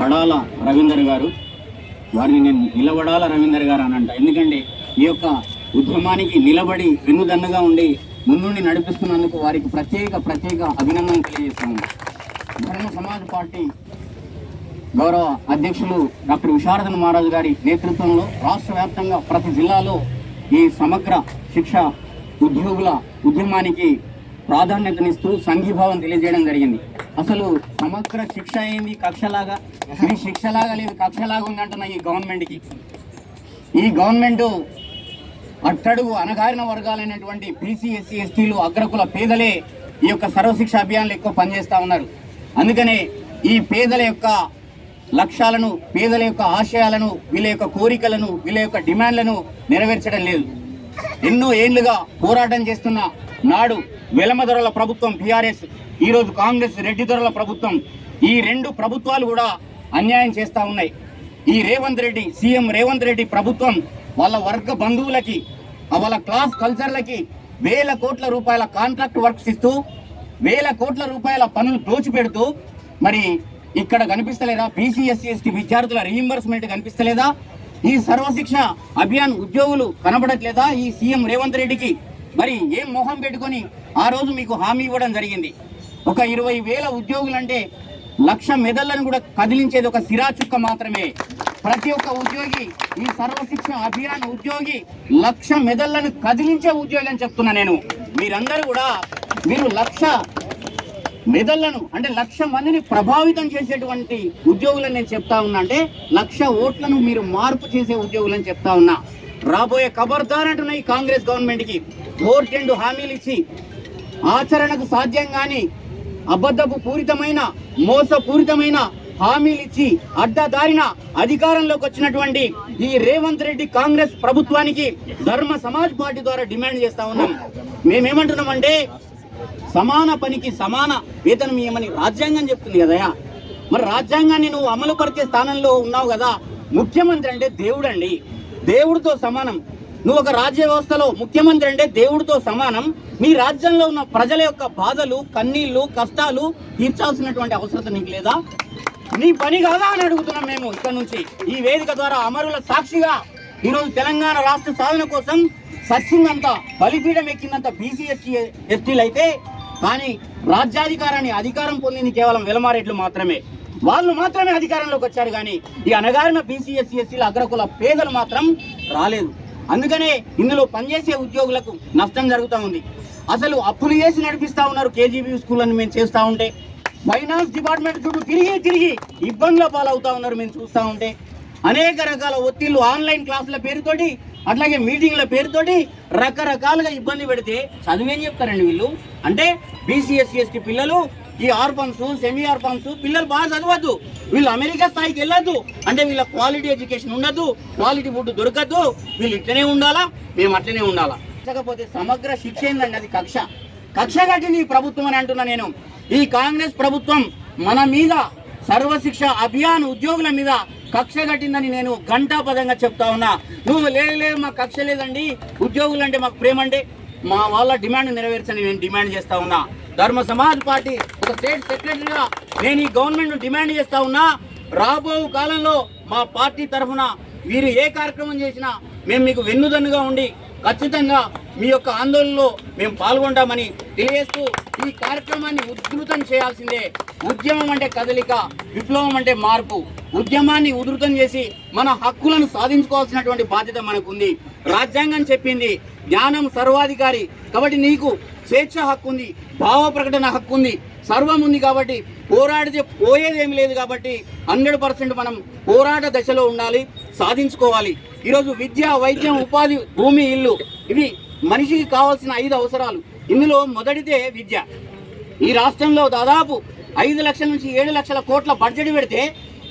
పడాల రవీందర్ గారు. వారిని నేను నిలబడాల రవీందర్ గారు అని అంట. ఎందుకంటే ఈ యొక్క ఉద్యమానికి నిలబడి వెన్నుదన్నుగా ఉండి ముందుండి నడిపిస్తున్నందుకు వారికి ప్రత్యేక ప్రత్యేక అభినందనలు తెలియజేస్తున్నాను. ధర్మ సమాజ్ పార్టీ గౌరవ అధ్యక్షులు డాక్టర్ విశారదన్ మహారాజ్ గారి నేతృత్వంలో రాష్ట్ర వ్యాప్తంగా ప్రతి జిల్లాలో ఈ సమగ్ర శిక్ష ఉద్యోగుల ఉద్యమానికి ప్రాధాన్యతనిస్తూ సంఘీభావం తెలియజేయడం జరిగింది. అసలు సమగ్ర శిక్ష ఏంది? కక్షలాగా? ఇది శిక్షలాగా లేదు కక్షలాగా ఉందంటున్న ఈ గవర్నమెంట్కి. ఈ గవర్నమెంట్ అట్టడుగు అణగారిన వర్గాలైనటువంటి బీసీ ఎస్సీ ఎస్టీలు అగ్రకుల పేదలే ఈ యొక్క సర్వశిక్ష అభియాన్లు ఎక్కువ పనిచేస్తూ ఉన్నారు. అందుకనే ఈ పేదల యొక్క లక్ష్యాలను పేదల యొక్క ఆశయాలను వీళ్ళ యొక్క కోరికలను వీళ్ళ యొక్క డిమాండ్లను నెరవేర్చడం లేదు. ఎన్నో ఏళ్ళుగా పోరాటం చేస్తున్న నాడు వెలమదొరల ప్రభుత్వం టీఆర్ఎస్ ఈరోజు కాంగ్రెస్ రెడ్డి దొరల ప్రభుత్వం ఈ రెండు ప్రభుత్వాలు కూడా అన్యాయం చేస్తూ ఉన్నాయి. ఈ రేవంత్ రెడ్డి సీఎం రేవంత్ రెడ్డి ప్రభుత్వం వాళ్ళ వర్గ బంధువులకి వాళ్ళ క్లాస్ కల్చర్లకి వేల కోట్ల రూపాయల కాంట్రాక్ట్ వర్క్స్ ఇస్తూ వేల కోట్ల రూపాయల పనులు దోచిపెడుతూ మరి ఇక్కడ కనిపిస్తలేదా? బీసీఎస్సీ ఎస్టీ విద్యార్థుల రీయింబర్స్మెంట్ కనిపిస్తలేదా? ఈ సర్వశిక్ష అభియాన్ ఉద్యోగులు కనబడట్లేదా? ఈ సీఎం రేవంత్ రెడ్డికి మరి ఏం మొహం పెట్టుకొని ఆ రోజు మీకు హామీ ఇవ్వడం జరిగింది. ఒక ఇరవై వేల ఉద్యోగులంటే లక్ష మెదళ్ళను కూడా కదిలించేది ఒక సిరాచుక్క మాత్రమే. ప్రతి ఒక్క ఉద్యోగి ఈ సర్వశిక్షణ అభియాన్ ఉద్యోగి లక్ష మెదళ్ళను కదిలించే ఉద్యోగి అని చెప్తున్నా నేను. మీరందరూ కూడా మీరు లక్ష మెదళ్ళను అంటే లక్ష మందిని ప్రభావితం చేసేటువంటి ఉద్యోగులను నేను చెప్తా ఉన్నా. అంటే లక్ష ఓట్లను మీరు మార్పు చేసే ఉద్యోగులని చెప్తా ఉన్నా. రాబోయే ఖబర్దార్ అంటున్న ఈ కాంగ్రెస్ గవర్నమెంట్కి ఓర్టెండు హామీలు ఇచ్చి ఆచరణకు సాధ్యం కాని అబద్ధపు పూరితమైన మోసపూరితమైన హామీలు ఇచ్చి అడ్డదారిన అధికారంలోకి వచ్చినటువంటి ఈ రేవంత్ రెడ్డి కాంగ్రెస్ ప్రభుత్వానికి ధర్మ సమాజ్ పార్టీ ద్వారా డిమాండ్ చేస్తా ఉన్నాం. మేమేమంటున్నామంటే సమాన పనికి సమాన వేతనం ఇవ్వమని రాజ్యాంగం చెప్తుంది కదయా మరి రాజ్యాంగాన్ని నువ్వు అమలు పరిచే స్థానంలో ఉన్నావు కదా ముఖ్యమంత్రి అంటే దేవుడండి. దేవుడితో సమానం. నువ్వు ఒక రాజ్య వ్యవస్థలో ముఖ్యమంత్రి అంటే దేవుడితో సమానం. నీ రాజ్యంలో ఉన్న ప్రజల యొక్క బాధలు కన్నీళ్ళు కష్టాలు తీర్చాల్సినటువంటి అవసరం నీకు లేదా? నీ పని కాదా అని అడుగుతున్నాం మేము ఇక్కడ నుంచి. ఈ వేదిక ద్వారా అమరుల సాక్షిగా ఈరోజు తెలంగాణ రాష్ట్ర సాధన కోసం సచ్చిందంత బలిపీఠం ఎక్కిందంత బీసీ ఎస్టీ ఎస్టీలు అయితే కానీ రాజ్యాధికారాన్ని అధికారం పొందింది కేవలం వెలమారెడ్లు మాత్రమే. వాళ్ళు మాత్రమే అధికారంలోకి వచ్చారు కానీ ఈ అనగారిన బీసీ ఎస్సీ అగ్రకుల పేదలు మాత్రం రాలేదు. అందుకనే ఇందులో పనిచేసే ఉద్యోగులకు నష్టం జరుగుతూ ఉంది. అసలు అప్పులు చేసి నడిపిస్తా ఉన్నారు కేజీబీ స్కూళ్ళని మేము చేస్తూ ఉంటే. ఫైనాన్స్ డిపార్ట్మెంట్ చుట్టూ తిరిగి తిరిగి ఇబ్బందుల పాలవుతూ ఉన్నారు మేము చూస్తూ ఉంటే. అనేక రకాల ఒత్తిళ్ళు ఆన్లైన్ క్లాసుల పేరుతోటి అట్లాగే మీటింగ్ల పేరుతోటి రకరకాలుగా ఇబ్బంది పెడితే చదువేం చెప్తారండి వీళ్ళు? అంటే బీసీఎస్సీ ఎస్టీ పిల్లలు ఈ ఆర్ఫన్స్ సెమీ ఆర్ఫన్స్ పిల్లలు బాగా చదవద్దు. వీళ్ళు అమెరికా స్థాయికి వెళ్ళొద్దు. అంటే వీళ్ళ క్వాలిటీ ఎడ్యుకేషన్ ఉండదు క్వాలిటీ ఫుడ్ దొరకద్దు. వీళ్ళు ఇట్లనే ఉండాలా? మేము అట్లనే ఉండాలా? లేకపోతే సమగ్ర శిక్ష ఏందండి అది కక్ష? కక్ష కట్టింది ఈ ప్రభుత్వం అని అంటున్నా నేను. ఈ కాంగ్రెస్ ప్రభుత్వం మన మీద సర్వశిక్ష అభియాన్ ఉద్యోగుల మీద కక్ష కట్టిందని నేను ఘంటాపదంగా చెప్తా ఉన్నా. నువ్వు లేదు మా మాకు కక్ష లేదండి. ఉద్యోగులు అంటే మాకు ప్రేమ అంటే మా వాళ్ళ డిమాండ్ నెరవేర్చని నేను డిమాండ్ చేస్తా ఉన్నా. ధర్మ సమాజ్ పార్టీ ఒక స్టేట్ సెక్రటరీగా నేను ఈ గవర్నమెంట్ డిమాండ్ చేస్తా ఉన్నా. రాబో కాలంలో మా పార్టీ తరఫున వీరు ఏ కార్యక్రమం చేసినా మేము మీకు వెన్నుదన్నుగా ఉండి ఖచ్చితంగా మీ యొక్క ఆందోళనలో మేము పాల్గొంటామని తెలియజేస్తూ ఈ కార్యక్రమాన్ని ఉధృతం చేయాల్సిందే. ఉద్యమం అంటే కదలిక విప్లవం అంటే మార్పు. ఉద్యమాన్ని ఉధృతం చేసి మన హక్కులను సాధించుకోవాల్సినటువంటి బాధ్యత మనకుంది. రాజ్యాంగం చెప్పింది జ్ఞానం సర్వాధికారి. కాబట్టి నీకు స్వేచ్ఛ హక్కు ఉంది భావ ప్రకటన హక్కు ఉంది సర్వం ఉంది కాబట్టి పోరాడితే పోయేదేమి లేదు కాబట్టి హండ్రెడ్ పర్సెంట్ మనం పోరాట దశలో ఉండాలి సాధించుకోవాలి. ఈరోజు విద్య వైద్యం ఉపాధి భూమి ఇల్లు ఇవి మనిషికి కావాల్సిన ఐదు అవసరాలు. ఇందులో మొదటిదే విద్య. ఈ రాష్ట్రంలో దాదాపు ఐదు లక్షల నుంచి ఏడు లక్షల కోట్ల బడ్జెట్ పెడితే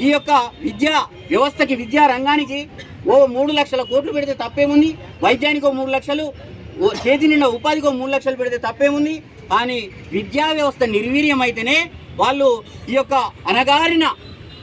ఈ యొక్క విద్యా వ్యవస్థకి విద్యా రంగానికి ఓ మూడు లక్షల కోట్లు పెడితే తప్పేముంది? వైద్యానికి ఓ మూడు లక్షలు ఓ చేతి నిండా ఉపాధికి ఓ మూడు లక్షలు పెడితే తప్పేముంది? కానీ విద్యా వ్యవస్థ నిర్వీర్యం అయితేనే వాళ్ళు ఈ యొక్క అనగారిన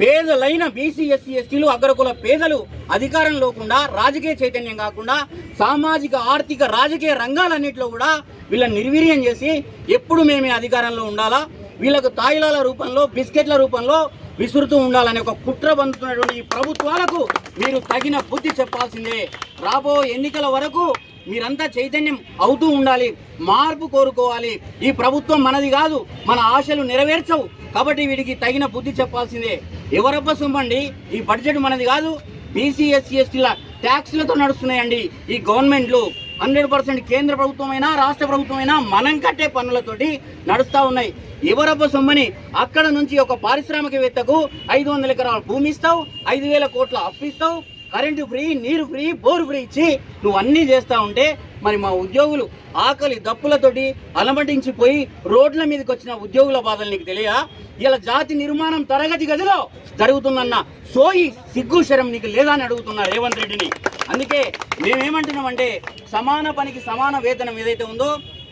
పేదలైన బీసీ ఎస్సీ ఎస్టీలు అగ్రకుల పేదలు అధికారం లేకుండా రాజకీయ చైతన్యం కాకుండా సామాజిక ఆర్థిక రాజకీయ రంగాలన్నింటిలో కూడా వీళ్ళని నిర్వీర్యం చేసి ఎప్పుడు మేమే అధికారంలో ఉండాలా? వీళ్ళకు తాయిలాల రూపంలో బిస్కెట్ల రూపంలో విసురుతూ ఉండాలని ఒక కుట్ర పొందుతున్నటువంటి ఈ ప్రభుత్వాలకు మీరు తగిన బుద్ధి చెప్పాల్సిందే. రాబో ఎన్నికల వరకు మీరంతా చైతన్యం అవుతూ ఉండాలి మార్పు కోరుకోవాలి. ఈ ప్రభుత్వం మనది కాదు మన ఆశలు నెరవేర్చవు. కాబట్టి వీడికి తగిన బుద్ధి చెప్పాల్సిందే. ఎవరబ్బ సొమ్మండి? ఈ బడ్జెట్ మనది కాదు. బీసీ ఎస్సీ ఎస్టీల ట్యాక్స్లతో నడుస్తున్నాయండి ఈ గవర్నమెంట్లు. హండ్రెడ్ పర్సెంట్ కేంద్ర ప్రభుత్వమైనా రాష్ట్ర ప్రభుత్వమైనా మనం కట్టే పన్నులతోటి నడుస్తూ ఉన్నాయి. ఎవరబ్బ సొమ్మని? అక్కడ నుంచి ఒక పారిశ్రామికవేత్తకు ఐదు వందల ఎకరాల భూమి ఇస్తావు ఐదు వేల కోట్ల అప్పు ఇస్తావు కరెంటు ఫ్రీ నీరు ఫ్రీ బోరు ఫ్రీ ఇచ్చి నువ్వు అన్నీ చేస్తూ ఉంటే మరి మా ఉద్యోగులు ఆకలి దప్పులతోటి అలమటించిపోయి రోడ్ల మీదకి వచ్చిన ఉద్యోగుల బాధలు నీకు తెలియదా ఇలా జాతి నిర్మాణం తరగతి గదిలో జరుగుతుందన్న సోయి సిగ్గు శరం నీకు లేదా అని అడుగుతున్నా రేవంత్ రెడ్డిని. అందుకే మేమేమంటున్నామంటే సమాన పనికి సమాన వేతనం ఏదైతే ఉందో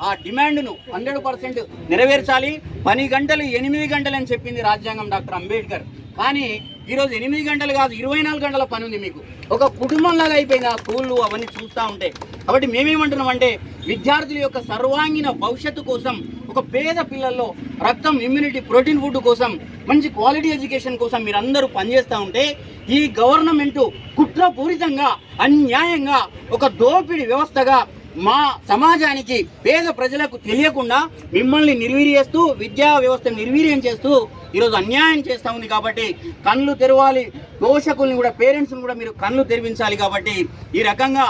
ఆ డిమాండ్ను హండ్రెడ్ పర్సెంట్ నెరవేర్చాలి. పని గంటలు ఎనిమిది గంటలు అని చెప్పింది రాజ్యాంగం డాక్టర్ అంబేద్కర్. కానీ ఈరోజు ఎనిమిది గంటలు కాదు ఇరవై నాలుగు గంటల పని ఉంది మీకు. ఒక కుటుంబంలాగా అయిపోయింది ఆ స్కూళ్ళు అవన్నీ చూస్తూ ఉంటే. కాబట్టి మేమేమంటున్నామంటే విద్యార్థుల యొక్క సర్వాంగీణ భవిష్యత్తు కోసం ఒక పేద పిల్లల్లో రక్తం ఇమ్యూనిటీ ప్రోటీన్ ఫుడ్ కోసం మంచి క్వాలిటీ ఎడ్యుకేషన్ కోసం మీరందరూ పనిచేస్తూ ఉంటే ఈ గవర్నమెంటు కుట్రపూరితంగా అన్యాయంగా ఒక దోపిడీ వ్యవస్థగా మా సమాజానికి పేద ప్రజలకు తెలియకుండా మిమ్మల్ని నిర్వీర్యేస్తూ విద్యా వ్యవస్థ నిర్వీర్యం చేస్తూ ఈరోజు అన్యాయం చేస్తూ ఉంది కాబట్టి కళ్ళు తెరవాలి. పోషకుల్ని కూడా పేరెంట్స్ని కూడా మీరు కళ్ళు తెరిపించాలి కాబట్టి ఈ రకంగా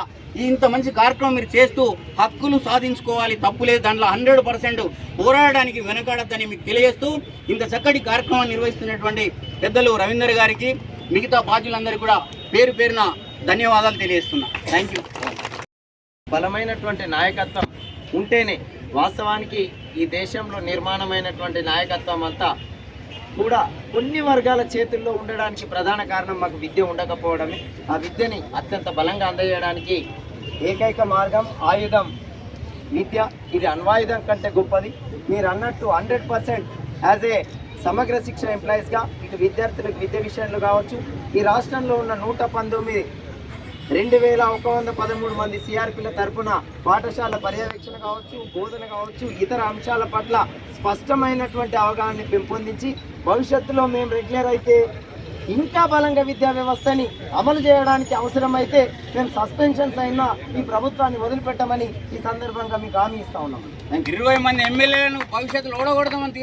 ఇంత మంచి కార్యక్రమం మీరు చేస్తూ హక్కులు సాధించుకోవాలి. తప్పు లేదు. దాంట్లో హండ్రెడ్ పర్సెంట్ పోరాడడానికి వెనకాడద్దని మీకు తెలియజేస్తూ ఇంత చక్కటి కార్యక్రమాన్ని నిర్వహిస్తున్నటువంటి పెద్దలు రవీందర్ గారికి మిగతా బాధ్యులందరికీ కూడా పేరు పేరున ధన్యవాదాలు తెలియజేస్తున్నా. థ్యాంక్ యూ బలమైనటువంటి నాయకత్వం ఉంటేనే వాస్తవానికి ఈ దేశంలో నిర్మాణమైనటువంటి నాయకత్వం అంతా కూడా కొన్ని వర్గాల చేతుల్లో ఉండడానికి ప్రధాన కారణం మాకు విద్య ఉండకపోవడమే. ఆ విద్యని అత్యంత బలంగా అందజేయడానికి ఏకైక మార్గం ఆయుధం. విద్య ఇది అన్వాయుధం కంటే గొప్పది. మీరు అన్నట్టు హండ్రెడ్ పర్సెంట్ యాజ్ ఏ సమగ్ర శిక్ష ఎంప్లాయీస్గా ఇటు విద్యార్థులకు విద్య విషయంలో కావచ్చు. ఈ రాష్ట్రంలో ఉన్న నూట పంతొమ్మిది రెండు వేల ఒక వంద పదమూడు మంది సిఆర్పిల తరపున పాఠశాల పర్యవేక్షణ కావచ్చు బోధన కావచ్చు ఇతర అంశాల పట్ల స్పష్టమైనటువంటి అవగాహన పెంపొందించి భవిష్యత్తులో మేము రెగ్యులర్ అయితే ఇంకా బలంగా విద్యా వ్యవస్థని అమలు చేయడానికి అవసరమైతే మేము సస్పెన్షన్స్ అయినా ఈ ప్రభుత్వాన్ని వదిలిపెట్టమని ఈ సందర్భంగా మీకు హామీ ఇస్తా ఉన్నాం. ఇరవై మంది ఎమ్మెల్యేలను భవిష్యత్తులో ఓడగొడదామని